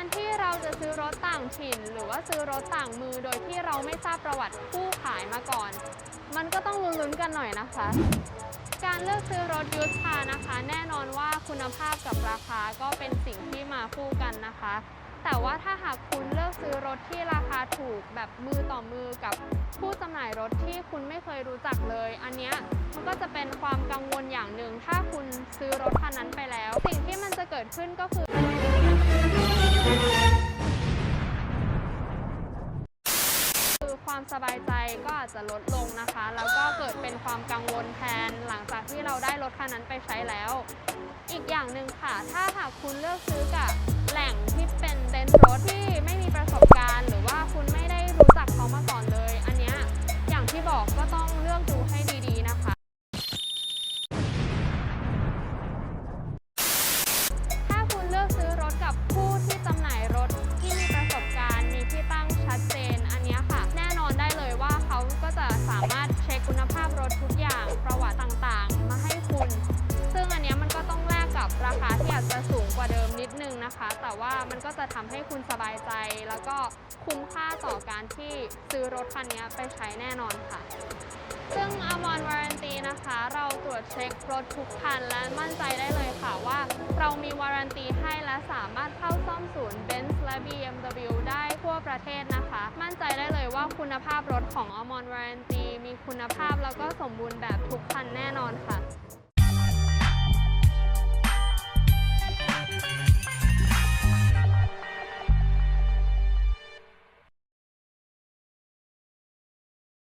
การที่เราจะซื้อรถต่างถิ่น หรือว่าซื้อรถต่างมือโดยที่เราไม่ทราบประวัติผู้ขายมาก่อน มันก็ต้องลุ้นๆกันหน่อยนะคะ การเลือกซื้อรถยูสคานะคะ แน่นอนว่าคุณภาพกับราคาก็เป็นสิ่งที่มาคู่กันนะคะ แต่ว่าถ้าหากคุณเลือกซื้อรถที่ราคาถูกแบบมือต่อมือกับผู้จำหน่ายรถที่คุณไม่เคยรู้จักเลย อันเนี้ยมันก็จะเป็นความกังวลอย่างหนึ่งถ้าคุณซื้อรถคันนั้นไปแล้ว สิ่งที่มันจะเกิดขึ้นก็คือ คือความสบายใจก็อาจจะลดลงนะคะ แล้วก็เกิดเป็นความกังวลแทนหลังจากที่เราได้รถคันนั้นไปใช้แล้ว อีกอย่างหนึ่งค่ะ ถ้าหากคุณเลือกซื้อกับแหล่งที่เป็นเต็นท์รถที่ไม่ ประวัติต่างๆ มาให้คุณ ซึ่งอันเนี้ยมันก็ต้องแลกกับราคาที่อาจจะสูงกว่าเดิมนิดนึงนะคะ แต่ว่ามันก็จะทำให้คุณสบายใจ แล้วก็คุ้มค่าต่อการที่ซื้อรถคันนี้ไปใช้แน่นอนค่ะซึ่ง a m o n Warranty นะคะ เราตรวจเช็ครถทุกคันและมั่นใจได้เลยค่ะว่า เรามีวารันตีให้และสามารถเข้า มศูนย์ Benz และ BMW ได้ทั่วประเทศนะคะ มั่นใจได้เลยว่าคุณภาพรถของ a m o n Warranty มีคุณภาพแล้วก็สมบูรณ์แบบทุกคันแน่นอนค่ะ